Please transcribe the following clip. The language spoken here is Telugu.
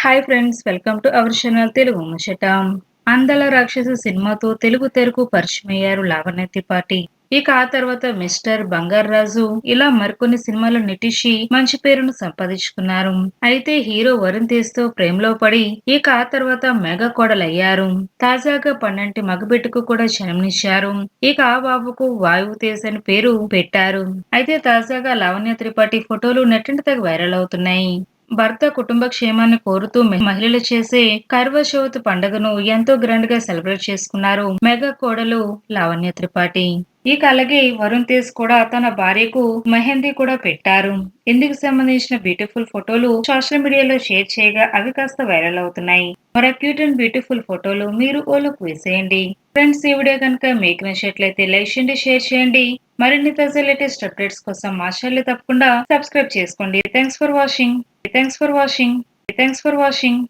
Hi friends welcome to our channel Telugu ముచ్చట అందల రాక్షసు సినిమాతో తెలుగు తెరకు పరిచయమయ్యారు లావణ్య త్రిపాఠి ఇక ఆ తర్వాత మిస్టర్ బంగారాజు ఇలా మరికొన్ని సినిమాలు నటించి మంచి పేరును సంపాదించుకున్నారు అయితే హీరో వరుణ్ తేజ్తో ప్రేమలో పడి ఇక ఆ తర్వాత మెగా కోడలయ్యారు తాజాగా పన్నెంటి మగబిడ్డకు కూడా జన్మనిచ్చారు ఇక ఆ బాబుకు వాయువు తేజ్ అని పేరు పెట్టారు అయితే తాజాగా లావణ్య త్రిపాఠి ఫోటోలు నెట్టింటి తెగ వైరల్ అవుతున్నాయి భర్త కుటుంబ క్షేమాన్ని కోరుతూ మహిళలు చేసే కర్వ పండుగను ఎంతో గ్రాండ్గా సెలబ్రేట్ చేసుకున్నారు మెగా కోడలు లావణ్య త్రిపాఠి. ఇక అలాగే వరుణ్ తేజ్ కూడా తన భార్యకు మెహందీ కూడా పెట్టారు. ఇందుకు సంబంధించిన బ్యూటిఫుల్ ఫోటోలు సోషల్ మీడియాలో షేర్ చేయగా అవి కాస్త వైరల్ అవుతున్నాయి. మరి క్యూట్ అండ్ బ్యూటిఫుల్ ఫోటోలు మీరు ఓలోకి వేసేయండి. ఫ్రెండ్స్ ఈ వీడియో కనుక మీకు నచ్చినట్లయితే లైక్ చేయండి షేర్ చేయండి. మరిన్ని తాజా లేటెస్ట్ అప్డేట్స్ కోసం మా ఛానల్ తప్పకుండా సబ్స్క్రైబ్ చేసుకోండి. Thanks for watching thanks for watching thanks for watching